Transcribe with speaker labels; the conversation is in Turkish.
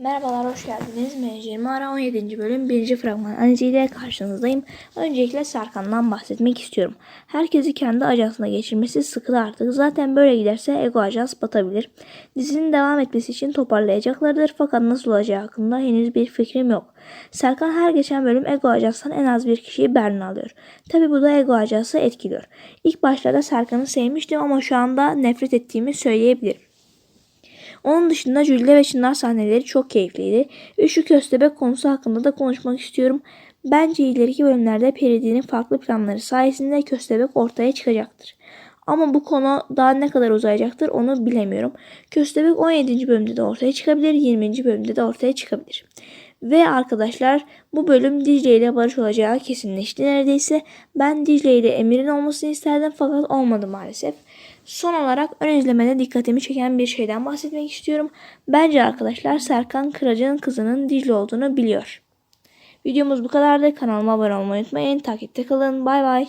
Speaker 1: Merhabalar, hoş geldiniz. Menajerim Ara 17. bölüm 1. fragman analiziyle karşınızdayım. Öncelikle Serkan'dan bahsetmek istiyorum. Herkesi kendi ajansına geçirmesi sıkılı artık. Zaten böyle giderse Ego Ajans batabilir. Dizinin devam etmesi için toparlayacaklardır fakat nasıl olacağı hakkında henüz bir fikrim yok. Serkan her geçen bölüm Ego Ajans'tan en az bir kişiyi Berlin'e alıyor. Tabi bu da Ego Ajans'ı etkiliyor. İlk başlarda Serkan'ı sevmiştim ama şu anda nefret ettiğimi söyleyebilirim. Onun dışında Jülde ve Çınar sahneleri çok keyifliydi. Üçlü köstebek konusu hakkında da konuşmak istiyorum. Bence ileriki bölümlerde Peridi'nin farklı planları sayesinde köstebek ortaya çıkacaktır. Ama bu konu daha ne kadar uzayacaktır onu bilemiyorum. Köstebek 17. bölümde de ortaya çıkabilir, 20. bölümde de ortaya çıkabilir. Ve arkadaşlar bu bölüm Dicle ile barış olacağı kesinleşti neredeyse. Ben Dicle ile Emir'in olmasını isterdim fakat olmadı maalesef. Son olarak ön izlemede dikkatimi çeken bir şeyden bahsetmek istiyorum. Bence arkadaşlar Serkan Kıracı'nın kızının Dicle olduğunu biliyor. Videomuz bu kadardı. Kanalıma abone olmayı unutmayın. Takipte kalın. Bay bay.